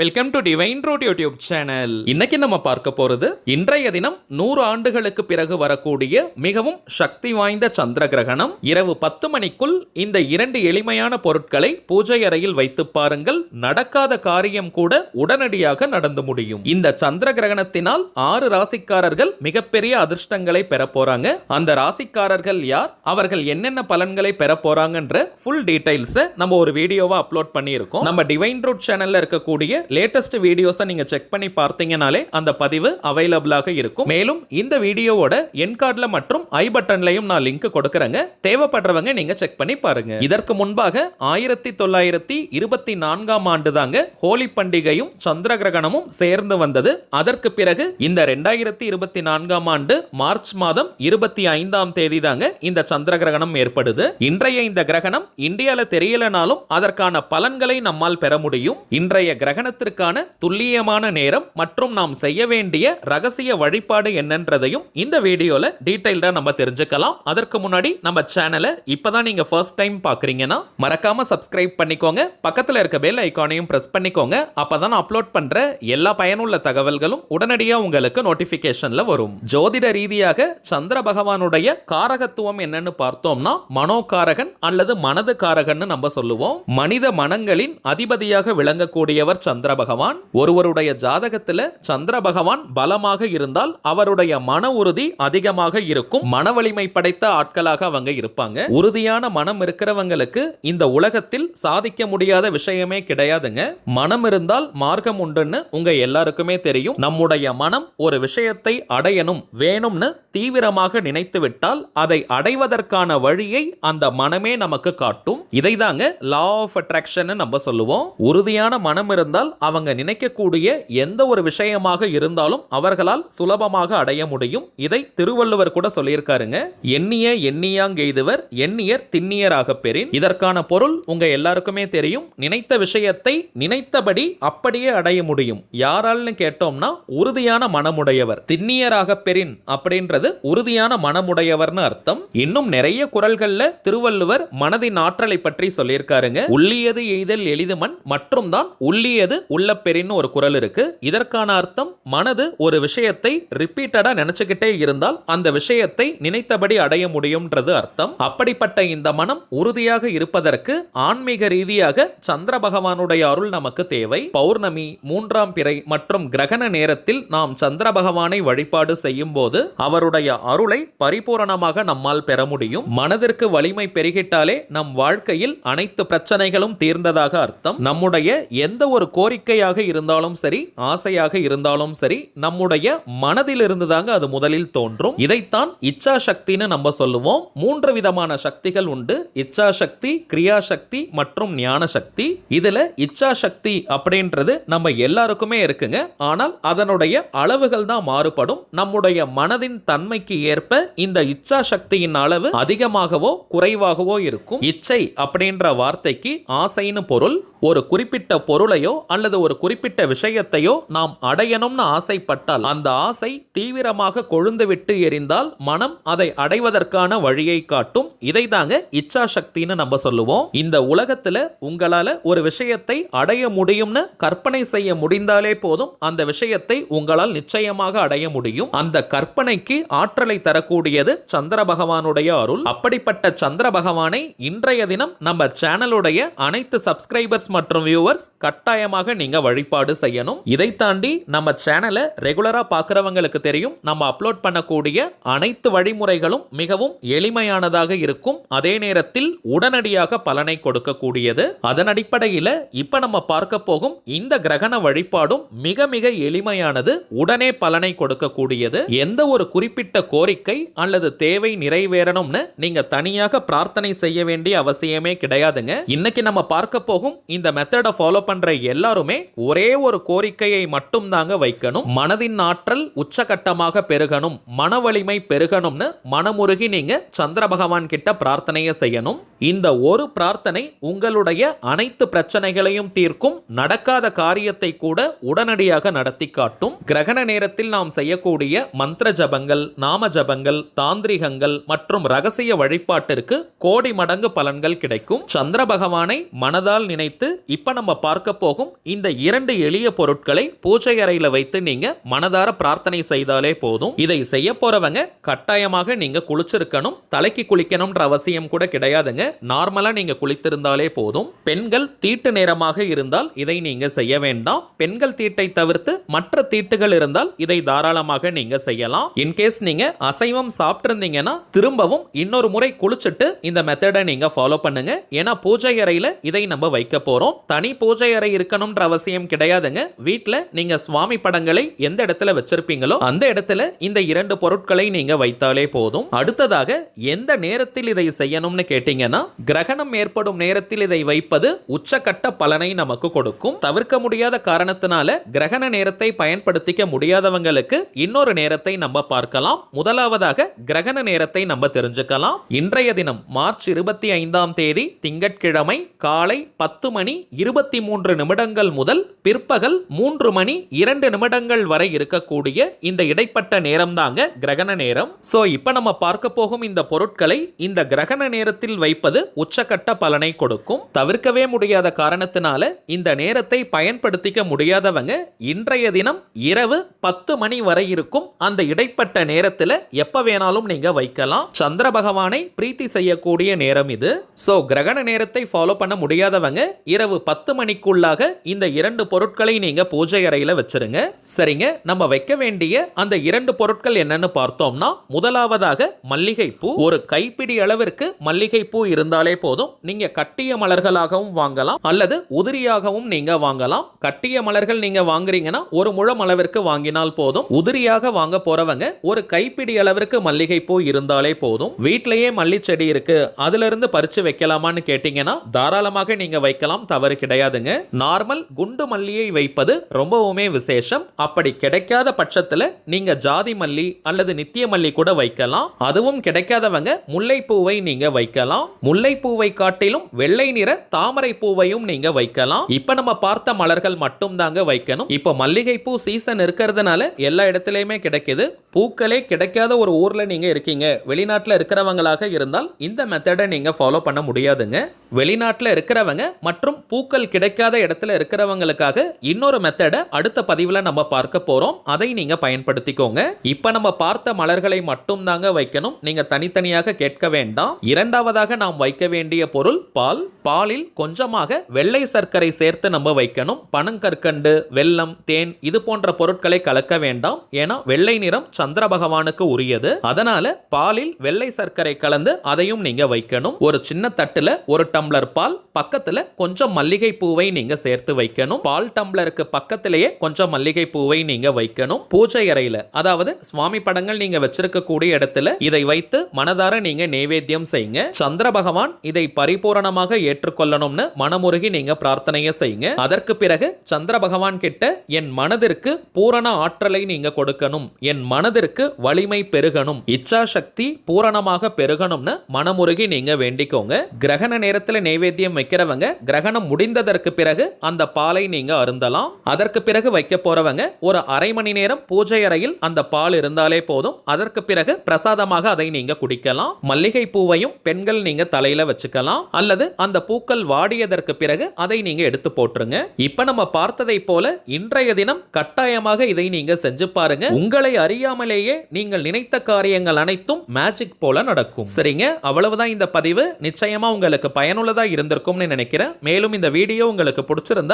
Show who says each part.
Speaker 1: Welcome to Divine Road YouTube channel இன்னைக்கு நம்ம பார்க்க போறது இன்றைய தினம் நூறு ஆண்டுகளுக்கு பிறகு வரக்கூடிய மிகவும் சக்தி வாய்ந்த சந்திர கிரகணம். இரவு பத்து மணிக்குள் இந்த இரண்டு எளிமையான பொருட்களை பூஜை அறையில் வைத்து பாருங்கள். நடக்காத காரியம் கூட உடனடியாக நடந்து முடியும். இந்த சந்திர கிரகணத்தினால் ஆறு ராசிக்காரர்கள் மிகப்பெரிய அதிர்ஷ்டங்களை பெற போறாங்க. அந்த ராசிக்காரர்கள் யார்? அவர்கள் என்னென்ன பலன்களை பெற போறாங்கன்ற ஃபுல் டீடைல்ஸை நம்ம ஒரு வீடியோவா அப்லோட் பண்ணியிருக்கோம். நம்ம டிவைன் ரூட் சேனல்ல இருக்கக்கூடிய லேட்டஸ்ட் வீடியோஸை நீங்கள் செக் பண்ணி பார்த்தீங்கனாலே அந்த பதிவு அவைலபிளாக இருக்கும். மேலும் இந்த வீடியோவோட என் கார்டில் மற்றும் ஐ பட்டன்லையும் நான் லிங்க் கொடுக்குறேங்க. தேவைப்படுறவங்க நீங்கள் செக் பண்ணி பாருங்க. இதற்கு முன்பாக ஆயிரத்தி தொள்ளாயிரத்தி இருபத்தி நான்காம் ஆண்டு தாங்க ஹோலி பண்டிகையும் சந்திர கிரகணமும் சேர்ந்து வந்தது. அதற்கு பிறகு இந்த ரெண்டாயிரத்தி இருபத்தி நான்காம் ஆண்டு மார்ச் மாதம் இருபத்தி ஐந்தாம் தேதி தாங்க இந்த சந்திர கிரகணம் ஏற்படுது. இன்றைய இந்த கிரகணம் இந்தியாவில் தெரியலனாலும் அதற்கான பலன்களை நம்மால் பெற முடியும். இன்றைய கிரகணத்திற்கான துல்லியமான நேரம் மற்றும் நாம் செய்ய வேண்டிய ரகசிய வழிபாடு என்னன்றதையும் இந்த வீடியோவில் டீட்டெயில்டாக நம்ம தெரிஞ்சுக்கலாம். அதற்கு முன்னாடி நம்ம சேனலை இப்போதான் நீங்க ஃபர்ஸ்ட் டைம் பார்க்குறீங்கன்னா மறக்காமல் சப்ஸ்கிரைப் பண்ணிக்கோங்க. பக்கத்துல இருக்க பெல் ஐகானையும் ப்ரெஸ் பண்ணிக்கோங்க. அப்பதான் அப்லோட் பண்ற எல்லா பயனுள்ள தகவல்களும் உடனடியாக உங்களுக்கு நோட்டிஃபிகேஷனில் வரும். ஜோதிட ரீதியாக சந்திர பகவானுடைய காரகத்துவம் என்னன்னு பார்த்தோம்னா மனோகாரகன் அல்லது மனது காரகன்னு நம்ம சொல்லுவோம். மனித மனங்களின் அதிபதியாக விளங்கக்கூடியவர் சந்திர பகவான் ஒருவருடைய ஜாதகத்துல சந்திர பகவான் பலமாக இருந்தால் அவருடைய மன உறுதி அதிகமாக இருக்கும். மன வலிமை படைத்த ஆட்களாக அவங்க இருப்பாங்க. உறுதியான மனம் இருக்கிறவங்களுக்கு இந்த உலகத்தில் சாதிக்க முடியாத விஷயமே கிடையாதுங்க. மனம் இருந்தால் மார்க்கம் உண்டுன்னு உங்க எல்லாருக்குமே தெரியும். நம்முடைய மனம் ஒரு விஷயத்தை அடையணும் வேணும்னு தீவிரமாக நினைத்து விட்டால் அதை அடைவதற்கான வழியை அந்த மனமே நமக்கு காட்டும். இதை தாங்க லா ஆஃப் அட்ராக்ஷன் நம்ம சொல்லுவோம். உறுதியான மனம் இருந்தால் அவங்க நினைக்கக்கூடிய எந்த ஒரு விஷயமாக இருந்தாலும் அவர்களால் சுலபமாக அடைய முடியும். இதை திருவள்ளுவர் கூட சொல்லியிருக்காருங்க. எண்ணிய எண்ணியாங்கெய்துவர் எண்ணியர் திண்ணியராக பெறின். இதற்கான பொருள் உங்க எல்லாருக்குமே தெரியும். நினைத்த விஷயத்தை நினைத்தபடி அப்படியே அடைய முடியும். யாரால்னு கேட்டோம்னா உறுதியான மனமுடையவர். திண்ணியராக பெறின் அப்படின்றது உறுதியான மனமுடையவர்னு அர்த்தம். இன்னும் நிறைய குரல்கள்ல திருவள்ளுவர் மனதின் ஆற்றலை பற்றி சொல்லியிருக்காருங்க. உள்ளியது எய்தல் எளிதுமன் மற்றும் தான் உள்ளியது உள்ளப்பெறின்னு ஒரு குரல் இருக்கு. இதற்கான அர்த்தம் மனது ஒரு விஷயத்தை ரிப்பீட்டடா நினைச்சுக்கிட்டே இருந்தால் அந்த விஷயத்தை நினைத்தபடி அடைய முடியும்ன்றது அர்த்தம். அப்படிப்பட்ட இந்த மனம் உறுதியாக இருப்பதற்கு ஆன்மீக ரீதியாக சந்திர பகவானுடைய அருள் நமக்கு தேவை. பௌர்ணமி மூன்றாம் பிறை மற்றும் கிரகண நேரத்தில் நாம் சந்திர பகவானை வழிபாடு செய்யும் போது அவருடைய அருளை பரிபூரணமாக நம்மால் பெற முடியும். மனதிற்கு வலிமை பெருகிட்டாலே நம் வாழ்க்கையில் அனைத்து பிரச்சனைகளும் தீர்ந்ததாக அர்த்தம். நம்முடைய எந்த ஒரு கோரிக்கையாக இருந்தாலும் சரி ஆசையாக இருந்தாலும் சரி நம்முடைய மனதிலிருந்து தாங்க அது முதலில் தோன்றும். இதைத்தான் இச்சா சக்தின்னு நம்ம சொல்லுவோம். மூன்று விதமான சக்திகள் உண்டு. இச்சா சக்தி கிரியா சக்தி மற்றும் ஞான சக்தி இதுல இச்சா சக்தி அப்படின்றது நம்ம எல்லாருக்குமே இருக்குங்க. ஆனால் அதனுடைய அளவுகள் தான் மாறுபடும். நம்முடைய மனதின் தன்மைக்கு ஏற்ப இந்த இச்சா சக்தியின் அளவு அதிகமாகவோ குறைவாகவோ இருக்கும். இச்சை அப்படின்ற வார்த்தைக்கு ஆசைன்னு பொருள். ஒரு குறிப்பிட்ட பொருளையோ அல்லது ஒரு குறிப்பிட்ட விஷயத்தையோ நாம் அடையணும்னு ஆசைப்பட்டால் அந்த ஆசை தீவிரமாக கொழுந்துவிட்டு எரிந்தால் மனம் அதை அடைவதற்கான வழியை காட்டும். இதை தாங்க இச்சா சக்தின்னு நம்ம சொல்லுவோம். இந்த உலகத்துல உங்களால ஒரு விஷயத்தை அடைய முடியும்னு கற்பனை செய்ய முடிந்தாலே போதும். அந்த விஷயத்தை உங்களால் நிச்சயமாக அடைய முடியும். அந்த கற்பனைக்கு ஆற்றலை தரக்கூடியது சந்திர பகவானுடைய அருள். அப்படிப்பட்ட சந்திர பகவானை இன்றைய தினம் நம்ம சேனலுடைய அனைத்து சப்ஸ்கிரைபர்ஸ் மற்றும் வியூவர்ஸ் கட்டாயமாக நீங்க வழிபாடு செய்யணும். இதை தாண்டி நம்ம சேனலை ரெகுலரா பார்க்கறவங்களுக்கு தெரியும். நம்ம அப்லோட் பண்ணக்கூடிய அனைத்து வழிமுறைகளும் மிகவும் எளிமையானதாக இருக்கும். அதே நேரத்தில் உடனடியாக பலனை கொடுக்கக்கூடியது. அதன் அடிப்படையில இப்ப நம்ம பார்க்க போகும் இந்த கிரகண வழிபாடும் மிக மிக எளிமையானது. உடனே பலனை கொடுக்கக்கூடியது. எந்த ஒரு குறிப்பிட்ட கோரிக்கை அல்லது தேவை நிறைவேறணும்னு நீங்க தனியாக பிரார்த்தனை செய்ய வேண்டிய அவசியமே கிடையாதுங்க. இன்னைக்கு நம்ம பார்க்க போகும் இந்த மெத்தடை ஃபாலோ பண்ற எல்லா எல்லாருமே ஒரே ஒரு கோரிக்கையை மட்டும் தாங்க வைக்கணும். மனதின் ஆற்றல் உச்சகட்டமாக பெருகணும். மன வலிமை பெருகணும்னு மனமுருகி நீங்க சந்திர பகவான் கிட்ட பிரார்த்தனையை செய்யணும். இந்த ஒரு பிரார்த்தனை உங்களுடைய அனைத்து பிரச்சனைகளையும் தீர்க்கும். நடக்காத காரியத்தை கூட உடனடியாக நடத்தி காட்டும். கிரகண நேரத்தில் நாம் செய்யக்கூடிய மந்திர ஜபங்கள் நாம ஜபங்கள் தாந்திரிகங்கள் மற்றும் ரகசிய வழிபாட்டிற்கு கோடி மடங்கு பலன்கள் கிடைக்கும். சந்திர பகவானை மனதால் நினைத்து இப்ப நம்ம பார்க்க போகும் இந்த இரண்டு எளிய பொருட்களை பூஜை அறையில வைத்து நீங்க மனதார பிரார்த்தனை செய்தாலே போதும். இதை செய்ய போறவங்க கட்டாயமாக நீங்க குளிச்சிருக்கணும் தலைக்கு குளிக்கணும்ன்ற அவசியம் கூட கிடையாதுங்க. நார்மலா நீங்க குளித்திருந்தாலே போதும். பெண்கள் தீட்டு நேரமாக இருந்தால் இதை நீங்க செய்ய வேண்டாம். பெண்கள் தீட்டை தவிர்த்து மற்ற தீட்டுகள் இருந்தால் இதை தாராளமாக நீங்க செய்யலாம். இன்கேஸ் நீங்க அசைவம் சாப்பிட்டிருந்தீங்கன்னா திரும்பவும் இன்னொரு முறை குளிச்சுட்டு இந்த மெத்தடை நீங்க ஃபாலோ பண்ணுங்க. ஏன்னா பூஜை அறையில இதை நம்ம வைக்க போறோம். தனி பூஜை அறை இருக்கணும் இருக்கணும்ன்ற அவசியம் கிடையாதுங்க. வீட்டில் நீங்க சுவாமி படங்களை எந்த இடத்துல வச்சிருப்பீங்களோ அந்த இடத்துல இந்த இரண்டு பொருட்களை நீங்க வைத்தாலே போதும். அடுத்ததாக எந்த நேரத்தில் இதை செய்யணும்னு கேட்டீங்கன்னா கிரகணம் ஏற்படும் நேரத்தில் இதை வைப்பது உச்சக்கட்ட பலனை நமக்கு கொடுக்கும். தவிர்க்க முடியாத காரணத்தினால கிரகண நேரத்தை பயன்படுத்திக்க முடியாதவங்களுக்கு இன்னொரு நேரத்தை நம்ம பார்க்கலாம். முதலாவதாக கிரகண நேரத்தை நம்ம தெரிஞ்சுக்கலாம். இன்றைய தினம் மார்ச் இருபத்தி ஐந்தாம் தேதி திங்கட்கிழமை காலை பத்து மணி இருபத்தி மூன்று நிமிடங்கள் முதல் பிற்பகல் மூன்று மணி இரண்டு நிமிடங்கள் வரை இருக்கக்கூடிய இந்த இடைப்பட்ட நேரம் தாங்க கிரகண நேரம். சோ இப்ப நம்ம பார்க்க போகும் இந்த பொருட்களை இந்த கிரகண நேரத்தில் வைப்பது உச்சக்கட்ட பலனை கொடுக்கும். தவிர்க்கவே முடியாத காரணத்தினால இந்த நேரத்தை பயன்படுத்திக்க முடியாதவங்க இன்றைய தினம் இரவு பத்து மணி வரை இருக்கும் அந்த இடைப்பட்ட நேரத்துல எப்ப வேணாலும் நீங்க வைக்கலாம். சந்திர பகவானை பிரீத்தி செய்யக்கூடிய நேரம் இது. சோ கிரகண நேரத்தை ஃபாலோ பண்ண முடியாதவங்க இரவு பத்து மணிக்குள்ளாக இந்த இரண்டு பொருட்களை நீங்க பூஜை அறையில வச்சிருங்க. சரிங்க? நம்ம வைக்க வேண்டிய அந்த இரண்டு பொருட்கள் என்னன்னு பார்த்தோம்னா முதலாவதாக மல்லிகை பூ ஒரு கைப்பிடி அளவிற்கு மல்லிகை பூ இருந்தாலே போதும். நீங்க கட்டிய மலர்களாகவும் வாங்கலாம். அல்லது உதிரியாகவும் நீங்க வாங்கலாம். கட்டிய மலர்கள் நீங்க வாங்குறீங்கன்னா ஒரு முழம் அளவிற்கு வாங்கினால் போதும். உதிரியாக வாங்க போறவங்க ஒரு கைப்பிடி அளவிற்கு மல்லிகை பூ இருந்தாலே போதும். வீட்டிலேயே மல்லி செடி இருக்கு. அதுல இருந்து பறிச்சு வைக்கலாமான்னு கேட்டீங்கன்னா தாராளமாக நீங்க வைக்கலாம். தவறு கிடையாதுங்க. நார்மல் குண்டு மல்லியை வைப்பது ரொம்பவுமே விசேஷம். அப்படி கிடைக்காத பட்சத்துல நீங்க ஜாதி மல்லி அல்லது நித்திய மல்லி கூட வைக்கலாம். அதுவும் கிடைக்காதவங்க முல்லைப்பூவை நீங்க வைக்கலாம். முல்லைப்பூவை காட்டிலும் வெள்ளை நிற தாமரை பூவையும் நீங்க வைக்கலாம். இப்ப நம்ம பார்த்த மலர்கள் மட்டும் தாங்க வைக்கணும். இப்ப மல்லிகை பூ சீசன் இருக்கிறதுனால எல்லா இடத்துலயுமே கிடைக்குது. பூக்களே கிடைக்காத ஒரு ஊர்ல நீங்க இருக்கீங்க. வெளிநாட்டுல இருக்கிறவங்களாக இருந்தால் இந்த மெத்தடை நீங்க ஃபாலோ பண்ண முடியாதுங்க. வெளிநாட்டுல இருக்கிறவங்க மற்றும் பூக்கள் கிடைக்காத இடத்துல இருக்கிறவங்களுக்காக இன்னொரு மெத்தடை அடுத்த பதிவுல நம்ம பார்க்க போறோம். அதை நீங்க பயன்படுத்திக்கோங்க. இப்ப நம்ம பார்த்த மலர்களை மட்டும் தாங்க வைக்கணும். நீங்க தனித்தனியாக கேட்க வேண்டாம். இரண்டாவதாக நாம் வைக்க வேண்டிய பொருள் பால். பாலில் கொஞ்சமாக வெள்ளை சர்க்கரை சேர்த்து நம்ம வைக்கணும். பனங்கற்கண்டு வெல்லம் தேன் இது போன்ற பொருட்களை கலக்க வேண்டாம். ஏன்னா வெள்ளை நிறம் சந்திர பகவானுக்கு உரியது. அதனால பாலில் வெள்ளை சர்க்கரை கலந்து அதையும் நீங்க வைக்கணும். ஒரு சின்ன தட்டுல ஒரு டம்ளர் பால் பக்கத்துல கொஞ்சம் மல்லிகை பூவை நீங்க சேர்த்து வைக்கணும். பால் டம்ளருக்கு பக்கத்திலேயே கொஞ்சம் மல்லிகை பூவை நீங்க வைக்கணும். பூஜை அறையில அதாவது சுவாமி படங்கள் நீங்க வச்சிருக்கக்கூடிய இடத்துல இதை வைத்து மனதார நீங்க நைவேத்தியம் செய்யுங்க. சந்திர பகவான் இதை பரிபூரணமாக ஏற்றுக்கொள்ளணும்னு மனமுருகி நீங்க பிரார்த்தனையை செய்யுங்க. அதற்கு பிறகு சந்திர பகவான் கிட்ட என் மனதிற்கு பூரண ஆற்றலை நீங்க கொடுக்கணும். என் மனதிற்கு வலிமை பெருகணும். இச்சா சக்தி பூரணமாக பெருகணும்னு மனமுருகி நீங்க வேண்டிக்கோங்க. கிரகண நேரத்தில் நைவேத்தியம் வைக்கிறவங்க கிரகணம் முடிந்ததற்கு பிறகு அந்த பாலை நீங்க அருந்தலாம். அதற்கு பிறகு வைக்க போறவங்க ஒரு அரை மணி நேரம் பூஜை அறையில் அந்த பால் இருந்தாலே போதும். அதற்கு பிறகு பிரசாதமாக அதை நீங்க குடிக்கலாம். மல்லிகை பூவையும் பெண்கள் நீங்க தலையில வச்சுக்கலாம். அல்லது அந்த பூக்கள் வாடியதற்கு பிறகு அதை நீங்க எடுத்து போட்டுருங்க. இப்ப நம்ம பார்த்ததை போல இன்றைய தினம் கட்டாயமாக இதை நீங்க செஞ்சு பாருங்க. உங்களை அறியாமலேயே நீங்கள் நினைத்த காரியங்கள் அனைத்தும் மேஜிக் போல நடக்கும். சரிங்க? அவ்வளவுதான் இந்த பதிவு. நிச்சயமா உங்களுக்கு பயனுள்ளதா இருந்திருக்கும்னு நினைக்கிறேன். மேலும் இந்த வீடியோ உங்களுக்கு பிடிச்சிருந்தா